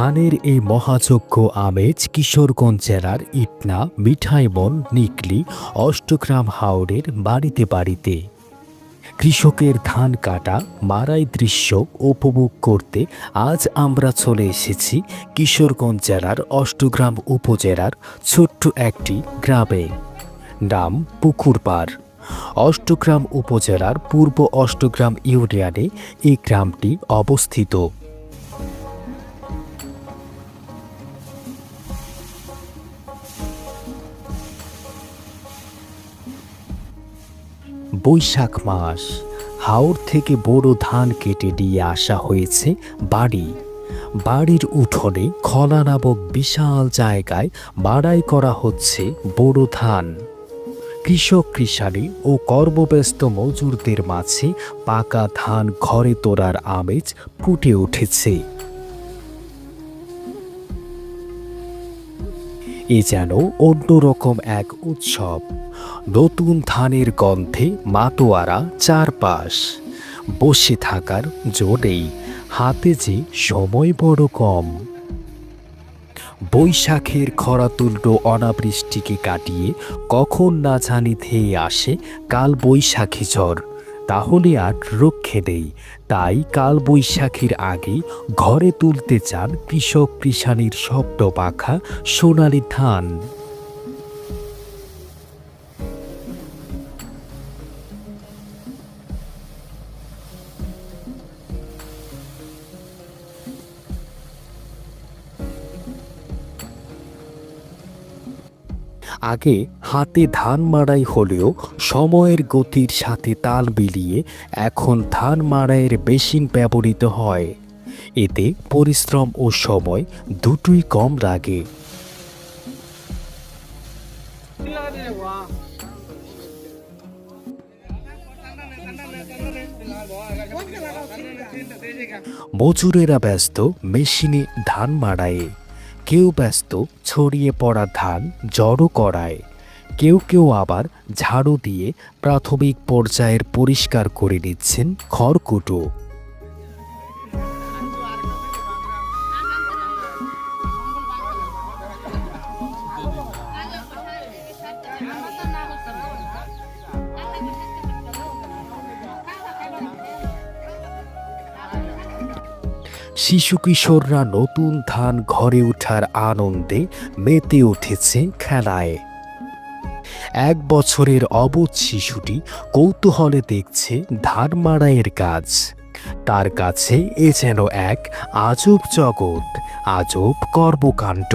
ধানের এই মহাযজ্ঞ আমেজ কিশোরগঞ্জ জেলার ইটনা, মিঠাইবন, নিকলি, অষ্টগ্রাম হাওড়ের বাড়িতে বাড়িতে। কৃষকের ধান কাটা, মারাই দৃশ্য উপভোগ করতে আজ আমরা চলে এসেছি কিশোরগঞ্জ জেলার অষ্টগ্রাম উপজেলার ছোট্ট একটি গ্রামে। নাম পুকুরপাড়। অষ্টগ্রাম উপজেলার পূর্ব অষ্টগ্রাম ইউনিয়নে এই গ্রামটি অবস্থিত। বৈশাখ মাস, হাওর থেকে বড় ধান কেটে নিয়ে আসা হয়েছে বাড়ি। বাড়ির উঠোনে খলা নামক বিশাল জায়গায় বাড়াই করা হচ্ছে বড় ধান। কৃষক কৃষানি ও কর্মব্যস্ত মজুরদের মাঝে পাকা ধান ঘরে তোলার আমেজ ফুটে উঠেছে। এ যেন অন্যরকম এক উৎসব। নতুন ধানের গন্ধে মাতোয়ারা চারপাশ। বসে থাকার জোরেই হাতে যে সময় বড় কম। বৈশাখের খরাতুল্য অনাবৃষ্টিকে কাটিয়ে কখন না জানি ধেয়ে আসে কাল বৈশাখী ঝড়। তাহলে আর রক্ষে নেই। তাই কাল বৈশাখীর আগে ঘরে তুলতে চান কৃষক কৃষানির শব্দ পাখা সোনালি ধান। আগে হাতে ধান মাড়াই হলেও সময়ের গতির সাথে তাল মিলিয়ে এখন ধান মাড়াইয়ের বেশিন ব্যবহৃত হয়। এতে পরিশ্রম ও সময় দুটোই কম লাগে। মজুরেরা ব্যস্ত মেশিনে ধান মাড়ায়ে। কেউ ব্যস্ত, ছড়িয়ে পড়া ধান জড়ো করায়। কেউ কেউ আবার ঝাড়ু দিয়ে প্রাথমিক পর্যায়ের পরিষ্কার করে নিচ্ছেন খড়কুটো। শিশু কিশোররা নতুন ধান ঘরে ওঠার আনন্দে মেতে উঠেছে খেলায়। এক বছরের অবুধ শিশুটি কৌতূহলে দেখছে ধান মাড়াইয়ের কাজ। তার কাছে এ যেন এক আজব জগৎ, আজব কর্মকাণ্ড।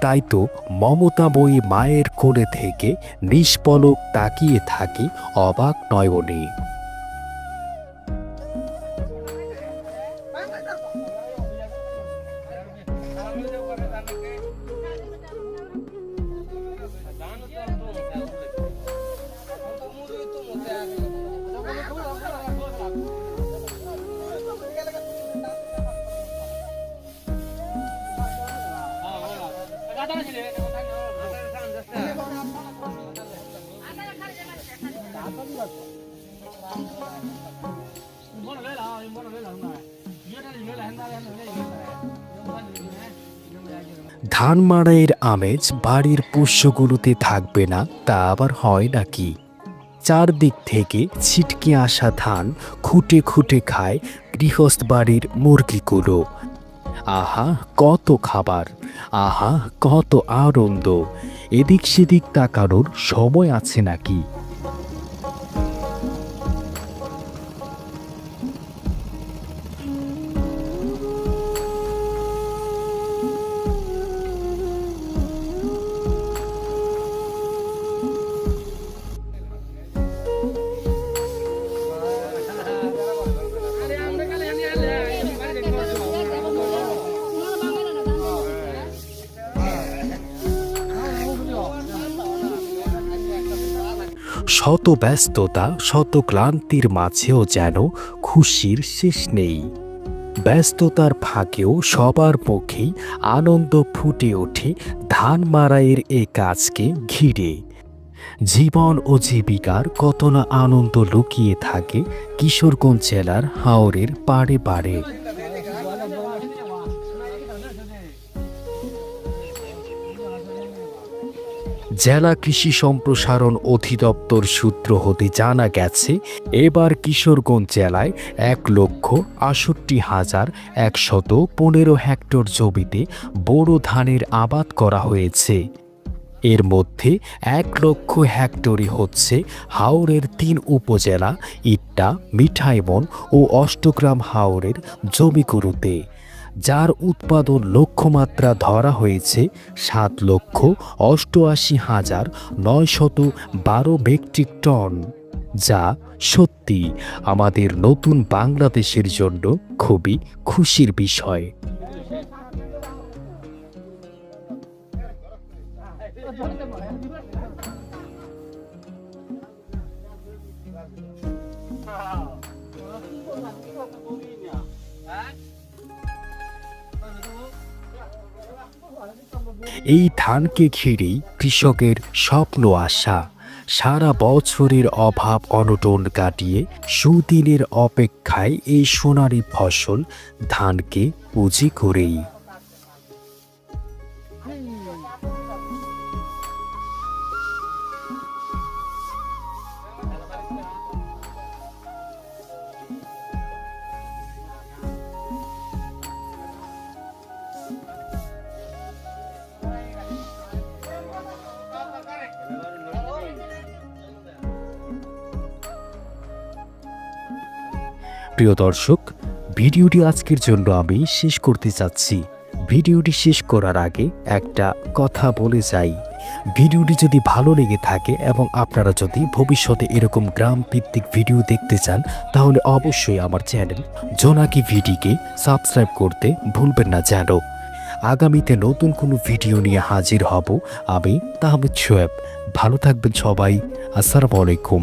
তাই তো মমতা বই মায়ের কোলে থেকে নিষ্পলক তাকিয়ে থাকি অবাক নয়নে। ধান মাড়াইয়ের আমেজ বাড়ির পোষ্যগুলোতে থাকবে না, তা আবার হয় নাকি? চারদিক থেকে ছিটকে আসা ধান খুঁটে খুঁটে খায় গৃহস্থ বাড়ির মুরগিগুলো। আহা, কত খাবার! আহা, কত আনন্দ! এদিক সেদিক তাকানোর সময় আছে নাকি? শত ব্যস্ততা, শত ক্লান্তির মাঝেও যেন খুশির শেষ নেই। ব্যস্ততার ফাঁকেও সবার মুখেই আনন্দ ফুটে ওঠে ধান মারাইয়ের এই কাজকে ঘিরে। জীবন ও জীবিকার কত না আনন্দ লুকিয়ে থাকে কিশোরগঞ্জ জেলার হাওরের পাড়ে পাড়ে। জেলা কৃষি সম্প্রসারণ অধিদপ্তর সূত্র হতে জানা গেছে, এবার কিশোরগঞ্জ জেলায় এক লক্ষ আষট্টি হাজার একশত পনেরো হেক্টর জমিতে বোরো ধানের আবাদ করা হয়েছে। এর মধ্যে এক লক্ষ হেক্টরই হচ্ছে হাওরের তিন উপজেলা, ইট্টা, মিঠাইবন ও অষ্টগ্রাম হাওরের জমিগুরুতে। যার উৎপাদন লক্ষ্যমাত্রা ধরা হয়েছে সাত লক্ষ অষ্টআশি হাজার নয়শত বারো মেট্রিক টন, যা সত্যি আমাদের নতুন বাংলাদেশের জন্য খুবই খুশির বিষয়। এই ধানকে ঘিরেই কৃষকের স্বপ্ন আশা। সারা বছরের অভাব অনটন কাটিয়ে সুদিনের অপেক্ষায় এই সোনারি ফসল ধানকে পুঁজি করেই প্রিয় দর্শক, ভিডিওটি আজকের জন্য আমি শেষ করতে চাচ্ছি। ভিডিওটি শেষ করার আগে একটা কথা বলে যাই। ভিডিওটি যদি ভালো লেগে থাকে এবং আপনারা যদি ভবিষ্যতে এরকম গ্রাম ভিত্তিক ভিডিও দেখতে চান, তাহলে অবশ্যই আমার চ্যানেল জোনাকি ভিডিকে সাবস্ক্রাইব করতে ভুলবেন না যেন। আগামীতে নতুন কোনো ভিডিও নিয়ে হাজির হব আমি তাহমিদ শোয়েব ভালো থাকবেন সবাই। আসসালামু আলাইকুম।